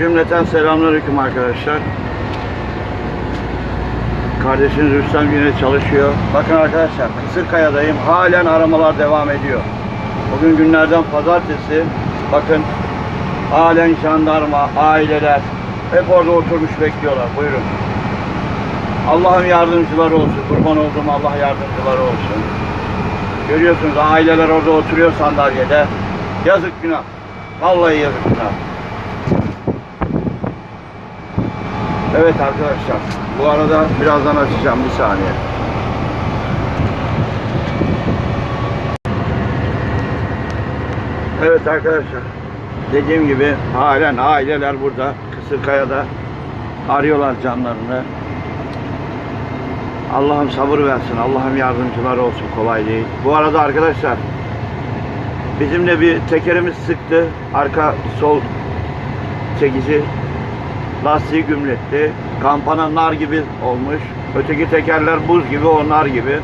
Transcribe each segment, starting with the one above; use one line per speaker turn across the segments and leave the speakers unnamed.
Cümleten selamünaleyküm arkadaşlar. Kardeşiniz Rüstem yine çalışıyor. Bakın arkadaşlar Kısırkaya'dayım. Halen aramalar devam ediyor. Bugün günlerden pazartesi. Bakın halen jandarma, aileler hep orada oturmuş bekliyorlar. Buyurun. Allah'ım yardımcıları olsun. Kurban olduğum Allah yardımcıları olsun. Görüyorsunuz aileler orada oturuyor sandalyede. Yazık günah. Vallahi yazık günah. Evet arkadaşlar. Bu arada birazdan açacağım bir saniye. Evet arkadaşlar. Dediğim gibi halen aileler burada. Kısırkaya'da arıyorlar canlarını. Allah'ım sabır versin. Allah'ım yardımcıları olsun. Kolay değil. Bu arada arkadaşlar bizimle bir tekerimiz sıktı. Arka sol çekici lastiği gümletti. Kampana nar gibi olmuş. Öteki tekerler buz gibi, o nar gibi.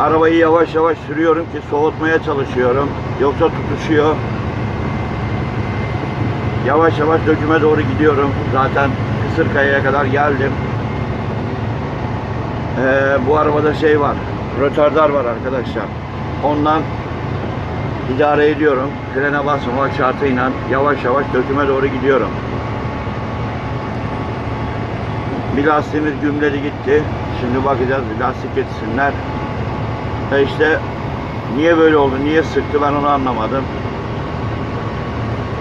Arabayı yavaş yavaş sürüyorum ki soğutmaya çalışıyorum. Yoksa tutuşuyor. Yavaş yavaş döküme doğru gidiyorum. Zaten Kısırkaya'ya kadar geldim. Ee, bu arabada şey var. Rötardar var arkadaşlar. Ondan idare ediyorum. Frene basmamak şartıyla yavaş yavaş döküme doğru gidiyorum. Bir lastiğimiz gümledi gitti. Şimdi bakacağız bir lastik getirsinler. E işte niye böyle oldu, niye sıktı ben onu anlamadım.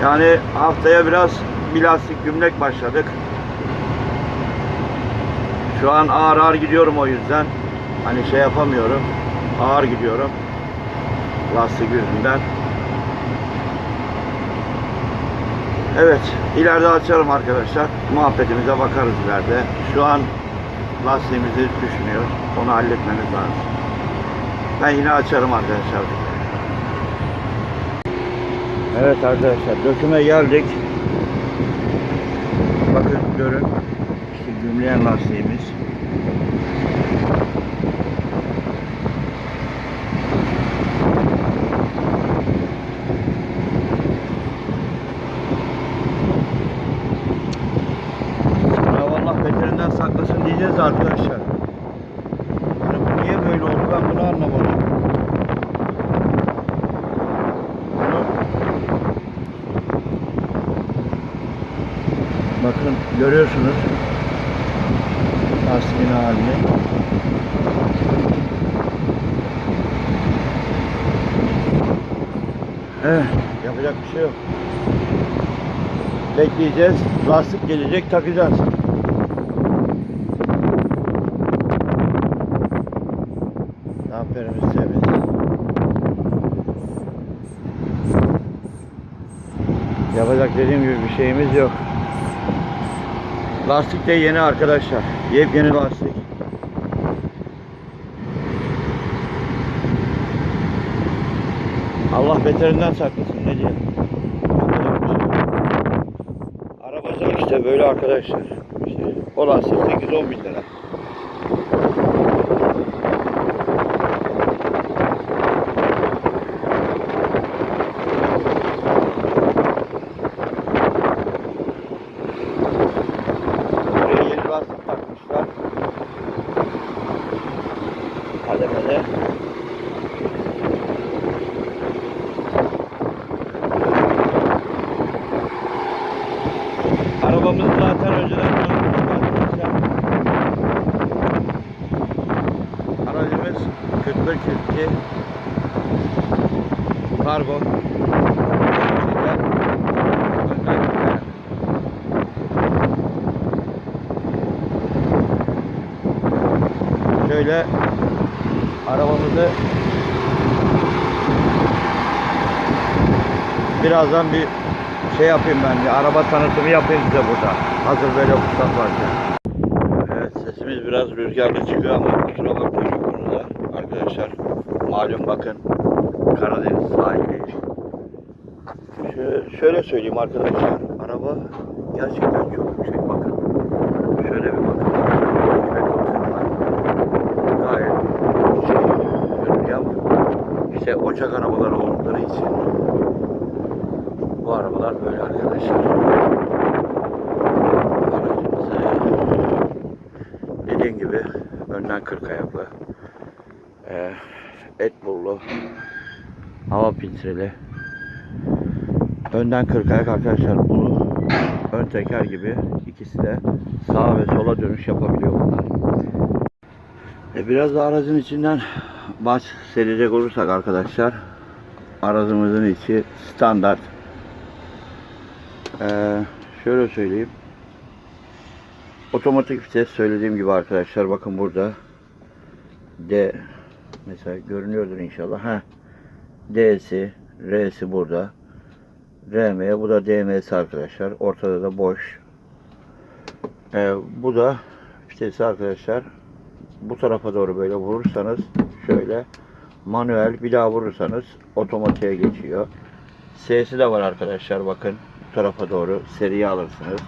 Yani haftaya biraz bir lastik gümlek başladık. Şu an ağır ağır gidiyorum o yüzden. Hani şey yapamıyorum. Ağır gidiyorum. Lastik yüzünden. Evet, ileride açarım arkadaşlar. Muhabbetimize bakarız ileride. Şu an lastiğimizi düşünüyoruz. Onu halletmemiz lazım. Ben yine açarım arkadaşlar. Evet arkadaşlar, döküme geldik. Bakın görün. İşte gümleyen lastiğimiz. Cenab-ı Allah beterinden saklasın diyeceğiz arkadaşlar. Yani bu niye böyle oldu ben bunu anlamadım. Bunu... Bakın görüyorsunuz lastiğin halini. Eh, yapacak bir şey yok. Bekleyeceğiz. Lastik gelecek takacağız. Damperimiz temiz. Yapacak dediğim gibi bir şeyimiz yok. Lastik de yeni arkadaşlar. Yepyeni lastik. Allah beterinden saklasın ne diyeyim. Arabacılık işte böyle arkadaşlar. İşte o lastik 8-10 bin lira. Buraya yeni lastik takmışlar. Kademede. Arabamız zaten önceden tanıtmıştı arkadaşlar. Aracımız 41 42 kargo. Çeker. Önden çeker. Şöyle arabamızı birazdan bir şey yapayım ben bir araba tanıtımı yapayım size burada. Hazır böyle fırsat varken. Evet sesimiz biraz rüzgarlı çıkıyor ama kusura bakmayın malum bakın Karadeniz sahildeyiz. Şöyle, şöyle söyleyeyim arkadaşlar. Araba gerçekten çok yüksek bakın. Şöyle bir bakın. Gayet şey işte ocak arabaları oldukları için bu arabalar böyle arkadaşlar. Aracımızı dediğim gibi önden 40 ayaklı e, et bullu hava filtreli önden 40 ayak arkadaşlar bunu ön teker gibi ikisi de sağa ve sola dönüş yapabiliyor bunlar. E biraz da aracın içinden bahsedecek olursak arkadaşlar aracımızın içi standart. Ee, şöyle söyleyeyim. Otomatik vites söylediğim gibi arkadaşlar bakın burada D mesela görünüyordur inşallah. Ha. D'si, R'si burada. RM, bu da DM'si arkadaşlar. Ortada da boş. Ee, bu da vitesi arkadaşlar. Bu tarafa doğru böyle vurursanız şöyle manuel bir daha vurursanız otomatiğe geçiyor. S'si de var arkadaşlar bakın bu tarafa doğru seriye alırsınız.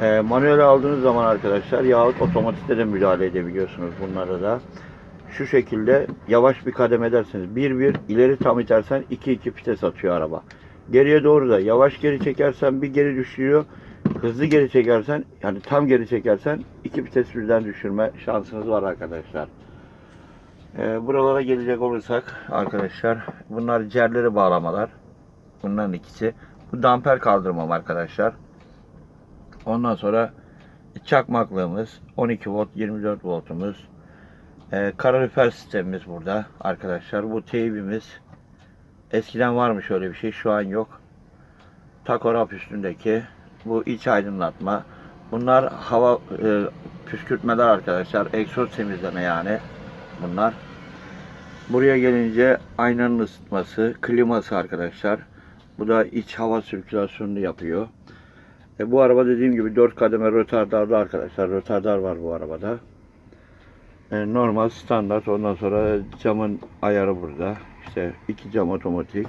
Ee, manuel aldığınız zaman arkadaşlar yahut otomatikte de müdahale edebiliyorsunuz bunlara da. Şu şekilde yavaş bir kademe ederseniz 1-1 ileri tam itersen 2-2 vites atıyor araba. Geriye doğru da yavaş geri çekersen bir geri düşürüyor. Hızlı geri çekersen yani tam geri çekersen iki vites birden düşürme şansınız var arkadaşlar. Ee, buralara gelecek olursak arkadaşlar bunlar cerleri bağlamalar. Bunların ikisi. Bu damper kaldırmam arkadaşlar. Ondan sonra çakmaklığımız 12 volt 24 voltumuz. Ee, kalorifer sistemimiz burada arkadaşlar. Bu teybimiz eskiden varmış öyle bir şey şu an yok. Takorap üstündeki bu iç aydınlatma. Bunlar hava e, püskürtmeler arkadaşlar. Egzoz temizleme yani bunlar. Buraya gelince aynanın ısıtması, kliması arkadaşlar. Bu da iç hava sirkülasyonunu yapıyor. E, bu araba dediğim gibi 4 kademe rötardarlı arkadaşlar. Rötardar var bu arabada. E, normal standart. Ondan sonra camın ayarı burada. İşte iki cam otomatik.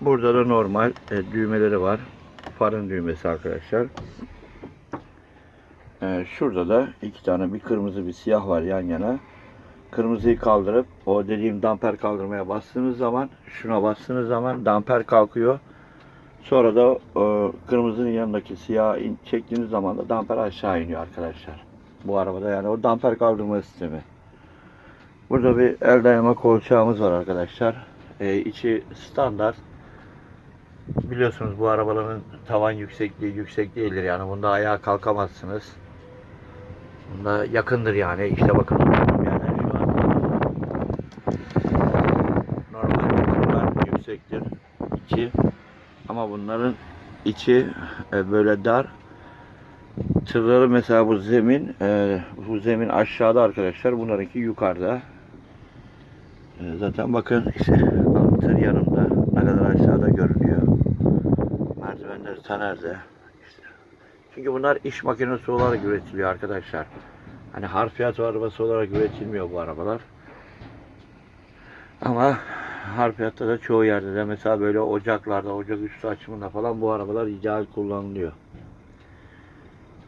Burada da normal e, düğmeleri var. Farın düğmesi arkadaşlar. E, şurada da iki tane bir kırmızı bir siyah var yan yana. Kırmızıyı kaldırıp o dediğim damper kaldırmaya bastığınız zaman şuna bastığınız zaman damper kalkıyor. Sonra da o kırmızının yanındaki siyah in, çektiğiniz zaman da damper aşağı iniyor arkadaşlar. Bu arabada yani o damper kaldırma sistemi. Burada bir el dayama kolçağımız var arkadaşlar. Ee, içi standart. Biliyorsunuz bu arabaların tavan yüksekliği yüksek değildir yani bunda ayağa kalkamazsınız. Bunda yakındır yani işte bakın yani şu an içi ama bunların içi e, böyle dar tırları mesela bu zemin e, bu zemin aşağıda arkadaşlar bunlarınki yukarıda E, zaten bakın işte tır yanımda ne kadar aşağıda görünüyor merdivenleri ta nerede işte. çünkü bunlar iş makinesi olarak üretiliyor arkadaşlar hani harfiyat arabası olarak üretilmiyor bu arabalar ama harfiyatta da çoğu yerde de mesela böyle ocaklarda, ocak üstü açımında falan bu arabalar ideal kullanılıyor.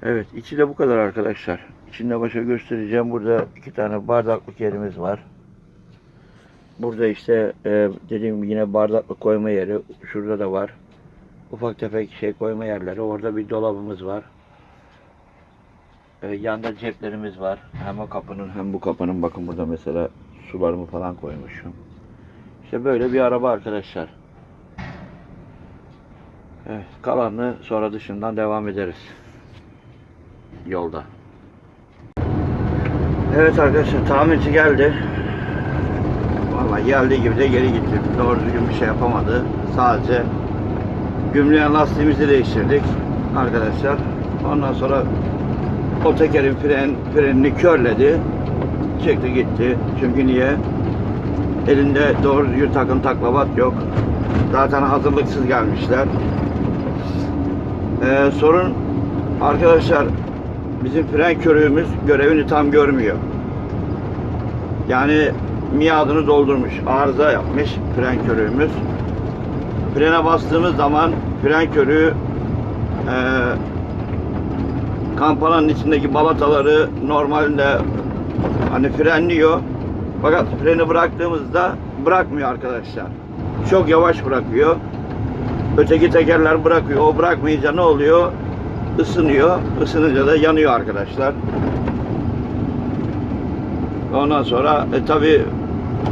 Evet, içi de bu kadar arkadaşlar. İçinde başa göstereceğim. Burada iki tane bardaklık yerimiz var. Burada işte e, dediğim gibi yine bardaklık koyma yeri. Şurada da var. Ufak tefek şey koyma yerleri. Orada bir dolabımız var. E, yanda ceplerimiz var. Hem o kapının hem bu kapının. Bakın burada mesela sularımı falan koymuşum. İşte böyle bir araba arkadaşlar. Evet, kalanını sonra dışından devam ederiz. Yolda. Evet arkadaşlar tamirci geldi. Vallahi geldiği gibi de geri gitti. Doğru düzgün bir şey yapamadı. Sadece gümrüğün lastiğimizi değiştirdik arkadaşlar. Ondan sonra o tekerin fren, frenini körledi. Çekti gitti. Çünkü niye? Elinde doğru düzgün takım taklavat yok. Zaten hazırlıksız gelmişler. Ee, sorun arkadaşlar bizim fren körüğümüz görevini tam görmüyor. Yani miadını doldurmuş. Arıza yapmış fren körüğümüz. Frene bastığımız zaman fren körüğü e, kampananın içindeki balataları normalde hani frenliyor. Fakat freni bıraktığımızda bırakmıyor arkadaşlar. Çok yavaş bırakıyor. Öteki tekerler bırakıyor. O bırakmayınca ne oluyor? Isınıyor. Isınınca da yanıyor arkadaşlar. Ondan sonra e, tabi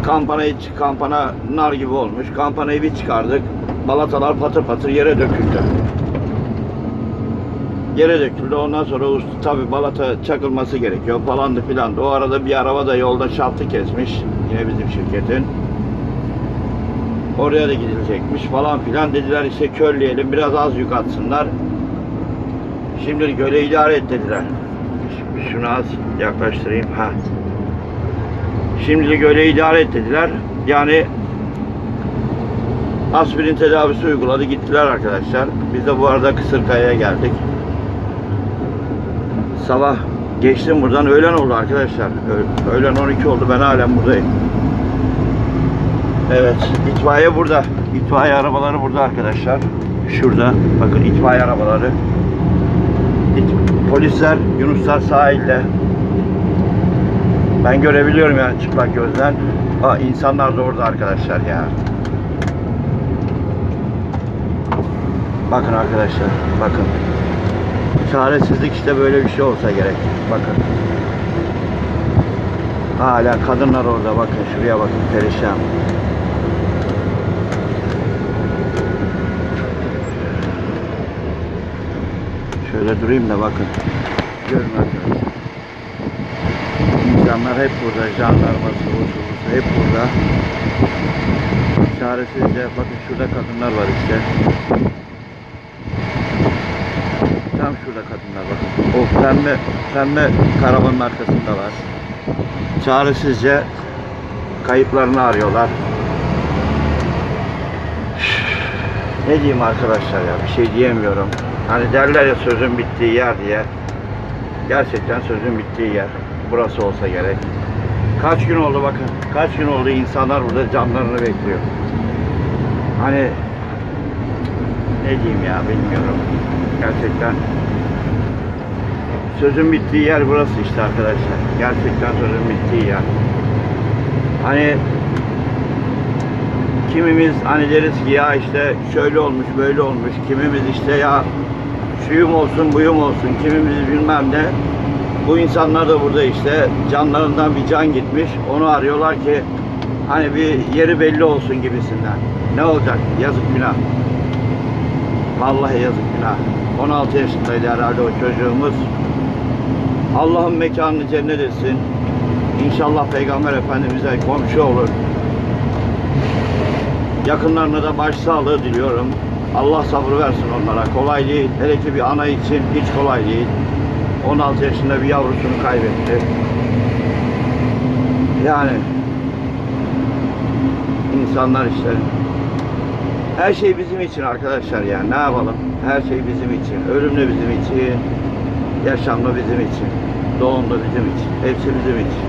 kampanayı kampana nar gibi olmuş. Kampanayı bir çıkardık. Balatalar patır patır yere döküldü. Yere döküldü. Ondan sonra tabi balata çakılması gerekiyor falandı filandı. O arada bir araba da yolda şaftı kesmiş. Yine bizim şirketin. Oraya da gidilecekmiş falan filan. Dediler işte körleyelim biraz az yük atsınlar. Şimdilik öyle idare et dediler. Şunu az yaklaştırayım. Ha. Şimdilik öyle idare et dediler. Yani aspirin tedavisi uyguladı. Gittiler arkadaşlar. Biz de bu arada Kısırkaya'ya geldik. Sabah geçtim buradan. Öğlen oldu arkadaşlar. Öğlen 12 oldu. Ben halen buradayım. Evet. itfaiye burada. İtfaiye arabaları burada arkadaşlar. Şurada. Bakın itfaiye arabaları. Polisler, Yunuslar sahilde. Ben görebiliyorum yani çıplak gözden. Aa, insanlar da orada arkadaşlar ya. Bakın arkadaşlar, bakın. Çaresizlik işte böyle bir şey olsa gerek. Bakın. Hala kadınlar orada bakın şuraya bakın perişan. Şöyle durayım da bakın. Görün arkadaşlar. İnsanlar hep burada. Jandarması, usulüsü hep burada. Çaresizce bakın şurada kadınlar var işte. Tam şurada kadınlar bakın. O pembe, pembe karavanın arkasındalar. Çaresizce kayıplarını arıyorlar. Ne diyeyim arkadaşlar ya bir şey diyemiyorum. Hani derler ya sözün bittiği yer diye. Gerçekten sözün bittiği yer. Burası olsa gerek. Kaç gün oldu bakın. Kaç gün oldu insanlar burada canlarını bekliyor. Hani ne diyeyim ya bilmiyorum. Gerçekten sözün bittiği yer burası işte arkadaşlar. Gerçekten sözün bittiği yer. Hani kimimiz hani deriz ki ya işte şöyle olmuş böyle olmuş. Kimimiz işte ya şuyum olsun buyum olsun. Kimimiz bilmem ne. Bu insanlar da burada işte canlarından bir can gitmiş. Onu arıyorlar ki hani bir yeri belli olsun gibisinden. Ne olacak? Yazık günah. Vallahi yazık günah. 16 yaşındaydı herhalde o çocuğumuz. Allah'ın mekanını cennet etsin. İnşallah Peygamber Efendimiz'e komşu olur. Yakınlarına da başsağlığı diliyorum. Allah sabır versin onlara. Kolay değil. Hele ki bir ana için hiç kolay değil. 16 yaşında bir yavrusunu kaybetti. Yani insanlar işte her şey bizim için arkadaşlar yani ne yapalım? Her şey bizim için. Ölüm de bizim için. Yaşam da bizim için. Doğum da bizim için. Hepsi bizim için.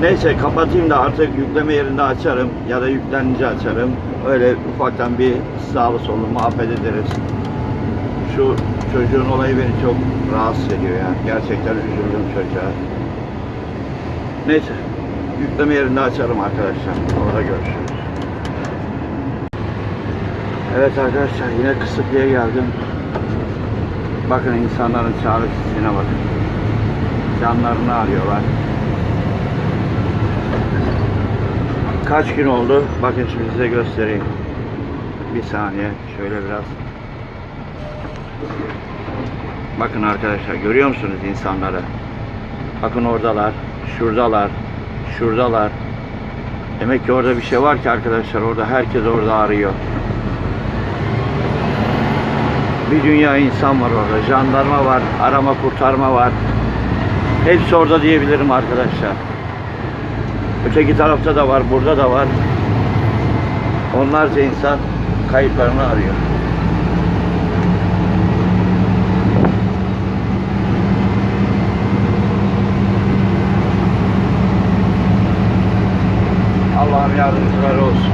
Neyse kapatayım da artık yükleme yerinde açarım ya da yüklenince açarım. Öyle ufaktan bir sağlı sollu muhabbet ederiz. Şu çocuğun olayı beni çok rahatsız ediyor ya. Gerçekten üzüldüm çocuğa. Neyse yükleme yerinde açarım arkadaşlar. Orada görüşürüz. Evet arkadaşlar yine kısıklığa geldim. Bakın insanların çaresizliğine bakın. Canlarını arıyorlar. Kaç gün oldu? Bakın şimdi size göstereyim. Bir saniye. Şöyle biraz. Bakın arkadaşlar görüyor musunuz insanları? Bakın oradalar. Şuradalar. Şuradalar. Demek ki orada bir şey var ki arkadaşlar. Orada herkes orada arıyor. Bir dünya insan var orada. Jandarma var. Arama kurtarma var. Hepsi orada diyebilirim arkadaşlar. Öteki tarafta da var, burada da var. Onlarca insan kayıplarını arıyor. Allah'ım yardımcıları olsun.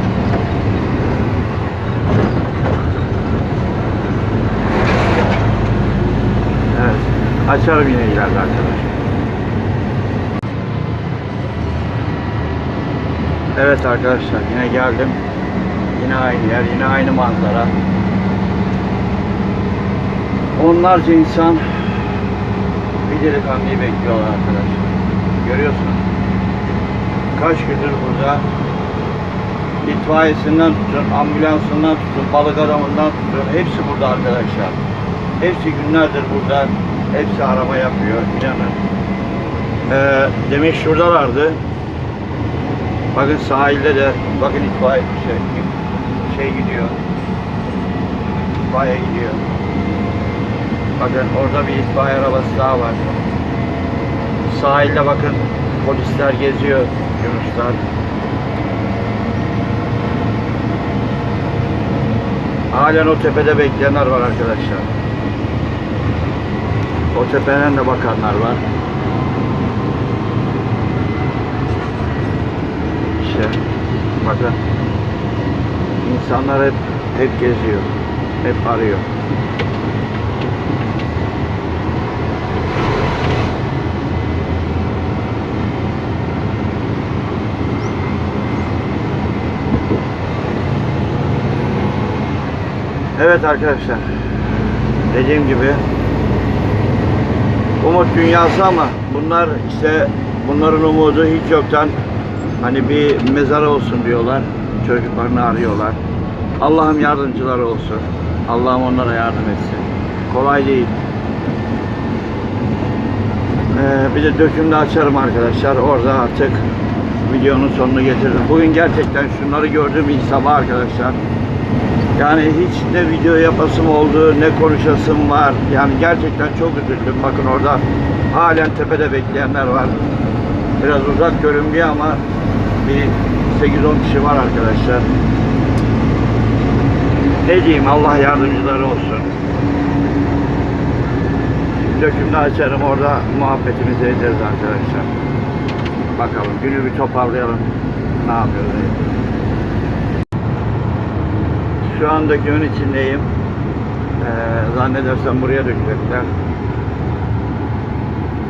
Evet. Açarım yine ileride arkadaşlar. Evet arkadaşlar yine geldim. Yine aynı yer, yine aynı manzara. Onlarca insan bir delikanlıyı bekliyorlar arkadaşlar. Görüyorsunuz. Kaç gündür burada itfaiyesinden tutun, ambulansından tutun, balık adamından tutun. Hepsi burada arkadaşlar. Hepsi günlerdir burada. Hepsi arama yapıyor. inanın. Ee, demek şuradalardı. Bakın sahilde de bakın itfaiye şey, şey gidiyor. İtfaiye gidiyor. Bakın orada bir itfaiye arabası daha var. Sahilde bakın polisler geziyor. Yunuslar. Halen o tepede bekleyenler var arkadaşlar. O tepeden de bakanlar var. İşte bakın insanlar hep hep geziyor. Hep arıyor. Evet arkadaşlar. Dediğim gibi umut dünyası ama bunlar işte bunların umudu hiç yoktan hani bir mezar olsun diyorlar. Çocuklarını arıyorlar. Allah'ım yardımcıları olsun. Allah'ım onlara yardım etsin. Kolay değil. Ee, bir de dökümde açarım arkadaşlar. Orada artık videonun sonunu getiririm. Bugün gerçekten şunları gördüğüm ilk sabah arkadaşlar. Yani hiç ne video yapasım oldu, ne konuşasım var. Yani gerçekten çok üzüldüm. Bakın orada halen tepede bekleyenler var. Biraz uzak görünüyor ama bir 8-10 kişi var arkadaşlar. Ne diyeyim Allah yardımcıları olsun. Dökümde açarım orada muhabbetimizi ederiz arkadaşlar. Bakalım günü bir toparlayalım. Ne yapıyoruz? Şu anda dökümün içindeyim. Ee, zannedersem buraya dökecekler.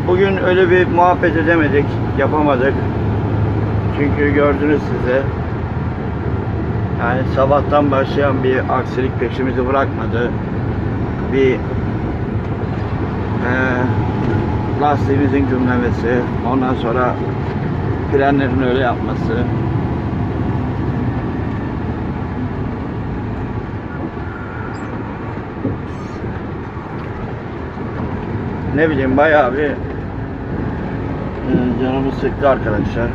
Bugün öyle bir muhabbet edemedik, yapamadık. Çünkü gördünüz size. Yani sabahtan başlayan bir aksilik peşimizi bırakmadı. Bir eee lastiğimizin gümlemesi, ondan sonra frenlerin öyle yapması. Ne bileyim bayağı bir e, canımı sıktı arkadaşlar.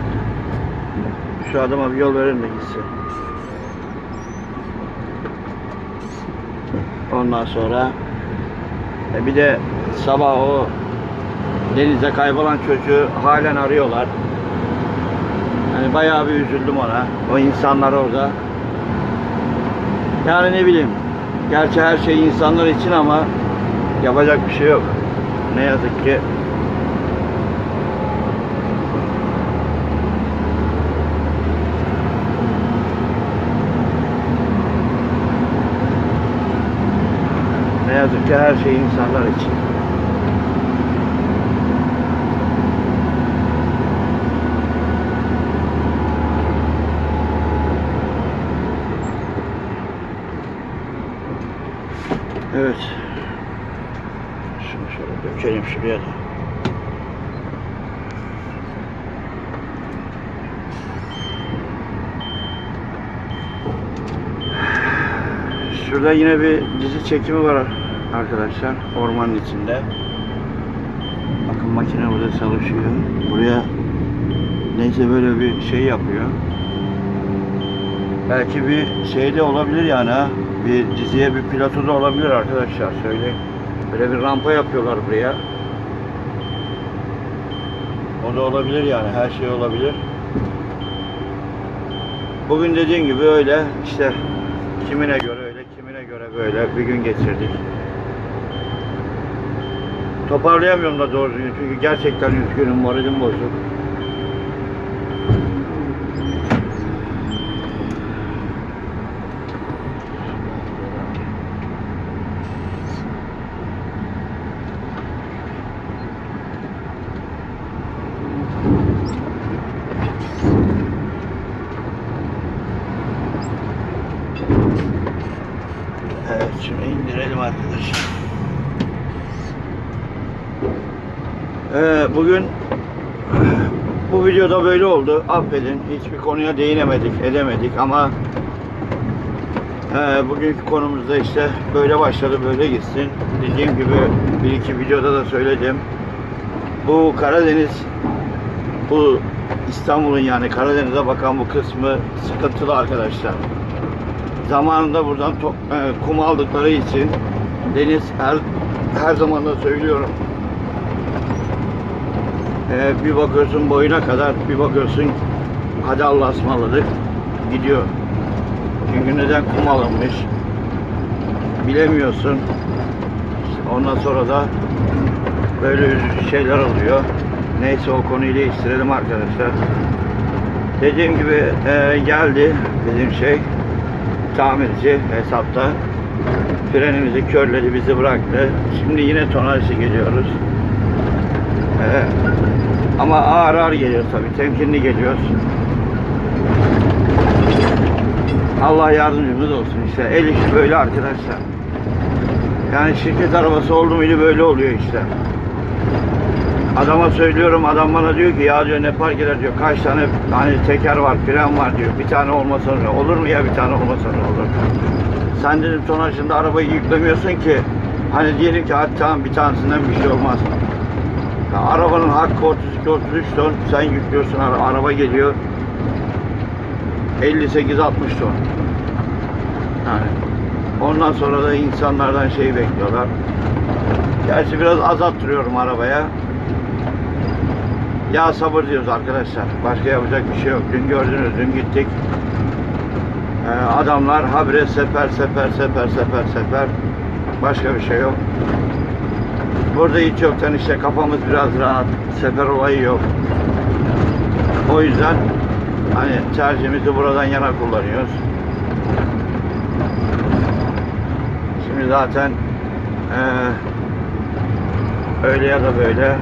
Şu adama bir yol verir mi gitsin? Ondan sonra e, bir de sabah o denize kaybolan çocuğu halen arıyorlar. Yani bayağı bir üzüldüm ona. O insanlar orada. Yani ne bileyim. Gerçi her şey insanlar için ama yapacak bir şey yok. Ne yazık ki yazık ki her şey insanlar için. Evet. Şunu şöyle dökelim şuraya da. Şurada yine bir dizi çekimi var arkadaşlar. Ormanın içinde. Bakın makine burada çalışıyor. Buraya neyse böyle bir şey yapıyor. Belki bir şey de olabilir yani. Bir diziye bir pilotu da olabilir arkadaşlar söyleyeyim. Böyle bir rampa yapıyorlar buraya. O da olabilir yani her şey olabilir. Bugün dediğim gibi öyle işte kimine göre öyle kimine göre böyle bir gün geçirdik. Toparlayamıyorum da doğru çünkü gerçekten üzgünüm moralim bozuk. Videoda böyle oldu. Affedin. Hiçbir konuya değinemedik, edemedik ama e, bugünkü konumuzda işte böyle başladı, böyle gitsin. Dediğim gibi bir iki videoda da söyledim. Bu Karadeniz, bu İstanbul'un yani Karadeniz'e bakan bu kısmı sıkıntılı arkadaşlar. Zamanında buradan to- e, kum aldıkları için deniz her her zaman da söylüyorum. E, bir bakıyorsun boyuna kadar, bir bakıyorsun hadi Allah'a ısmarladık gidiyor. Çünkü neden kum alınmış bilemiyorsun. Ondan sonra da böyle şeyler oluyor. Neyse o konuyu değiştirelim arkadaşlar. Dediğim gibi e, geldi bizim şey tamirci hesapta frenimizi körledi bizi bıraktı. Şimdi yine tonajlı geliyoruz. Ee, ama ağır ağır geliyor tabii. Temkinli geliyoruz. Allah yardımcımız olsun işte. El işi böyle arkadaşlar. Yani şirket arabası oldu muydu böyle oluyor işte. Adama söylüyorum adam bana diyor ki ya diyor ne fark eder diyor kaç tane hani teker var fren var diyor bir tane olmasa ne olur mu ya bir tane olmasa olur sen dedim tonajında arabayı yüklemiyorsun ki hani diyelim ki hadi tamam bir tanesinden bir şey olmaz ya arabanın hakkı 32-33 ton sen yüklüyorsun ara- araba geliyor 58-60 ton yani ondan sonra da insanlardan şey bekliyorlar Gerçi biraz az attırıyorum arabaya. Ya sabır diyoruz arkadaşlar. Başka yapacak bir şey yok. Dün gördünüz, dün gittik. Ee, adamlar habire sefer, sefer, sefer, sefer, sefer. Başka bir şey yok. Burada hiç yoktan işte kafamız biraz rahat. Sefer olayı yok. O yüzden hani tercihimizi buradan yana kullanıyoruz. Şimdi zaten eee öyle ya da böyle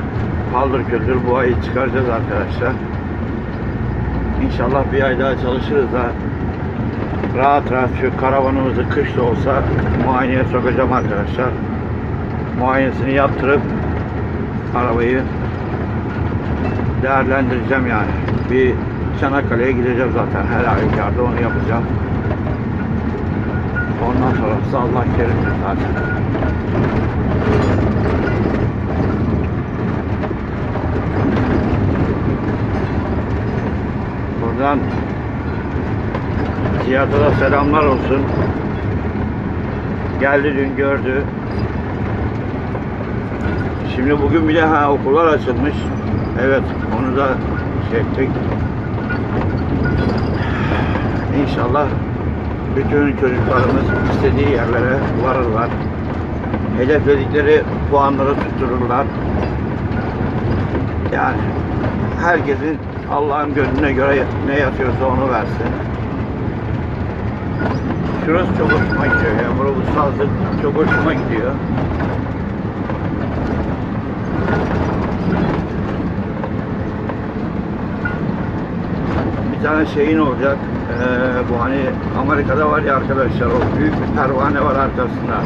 paldır küldür bu ayı çıkaracağız arkadaşlar. İnşallah bir ay daha çalışırız da rahat rahat şu karavanımızı kış da olsa muayeneye sokacağım arkadaşlar. Muayenesini yaptırıp arabayı değerlendireceğim yani. Bir Çanakkale'ye gideceğim zaten her halükarda onu yapacağım. Ondan sonrası Allah kerimdir zaten. Buradan Cihat'a da selamlar olsun. Geldi dün gördü. Şimdi bugün bile ha okullar açılmış. Evet onu da şey ettik. İnşallah bütün çocuklarımız istediği yerlere varırlar. Hedefledikleri puanları tuttururlar. Yani herkesin Allah'ın gönlüne göre ne yatıyorsa onu versin. Şurası çok hoşuma gidiyor ya. Burası sazlık çok hoşuma gidiyor. Bir tane şeyin olacak. Ee, bu hani Amerika'da var ya arkadaşlar o büyük bir pervane var arkasında.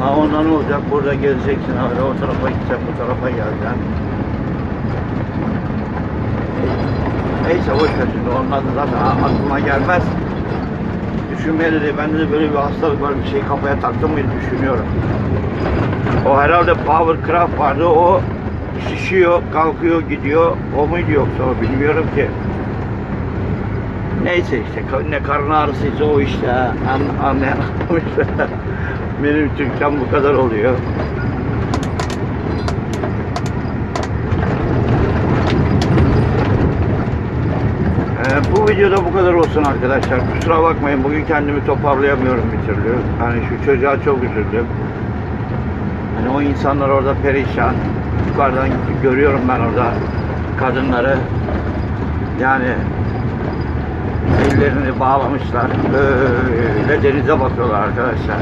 Ha ondan olacak. Burada gezeceksin öyle o tarafa gideceksin bu tarafa geleceksin. Neyse boş ver şimdi onun adı zaten aklıma gelmez. Düşünmeye de değil, bende de böyle bir hastalık var bir şey kafaya taktım mı düşünüyorum. O herhalde Powercraft vardı o şişiyor, kalkıyor, gidiyor. O muydu yoksa o bilmiyorum ki. Neyse işte ne karın ağrısıysa o işte. An, anlayan anlamış. Benim Türkçem bu kadar oluyor. Ee, bu videoda bu kadar olsun arkadaşlar. Kusura bakmayın bugün kendimi toparlayamıyorum bir türlü. Hani şu çocuğa çok üzüldüm. Hani o insanlar orada perişan. Yukarıdan görüyorum ben orada kadınları. Yani ellerini bağlamışlar. Böyle denize bakıyorlar arkadaşlar.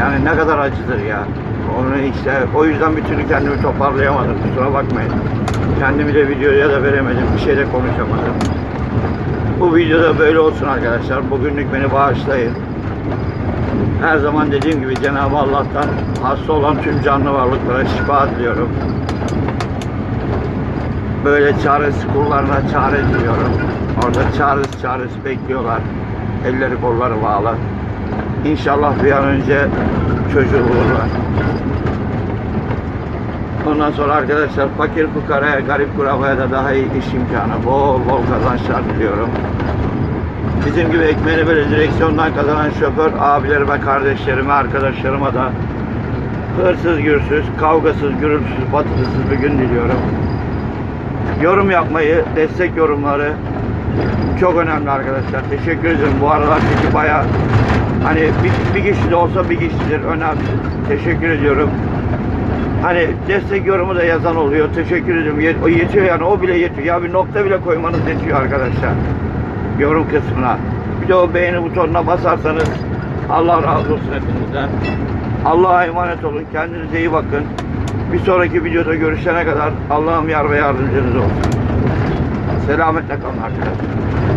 Yani ne kadar acıdır ya. Onu işte o yüzden bir türlü kendimi toparlayamadım. Kusura bakmayın. Kendimi de videoya da veremedim. Bir şey de konuşamadım. Bu videoda böyle olsun arkadaşlar. Bugünlük beni bağışlayın. Her zaman dediğim gibi Cenab-ı Allah'tan hasta olan tüm canlı varlıklara şifa diliyorum. Böyle çaresiz kullarına çare diliyorum. Orada çaresiz çaresiz bekliyorlar. Elleri kolları bağlı. İnşallah bir an önce çocuğu bulurlar. Ondan sonra arkadaşlar fakir fukaraya, garip kurabaya da daha iyi iş imkanı, bol bol kazançlar diliyorum. Bizim gibi ekmeğini böyle direksiyondan kazanan şoför abilerime, kardeşlerime, arkadaşlarıma da hırsız, gürsüz, kavgasız, gürültüsüz, patırtısız bir gün diliyorum. Yorum yapmayı, destek yorumları çok önemli arkadaşlar. Teşekkür ederim. Bu aralar çünkü baya hani bir, bir kişi de olsa bir kişidir. Önemli. Teşekkür ediyorum. Hani destek yorumu da yazan oluyor. Teşekkür ediyorum. Yet- o yetiyor yani o bile yetiyor. Ya bir nokta bile koymanız yetiyor arkadaşlar. Yorum kısmına. Bir de o beğeni butonuna basarsanız Allah razı olsun hepinizden. Allah'a emanet olun. Kendinize iyi bakın. Bir sonraki videoda görüşene kadar Allah'ım yar ve yardımcınız olsun. Սելամետ եք անհարգ։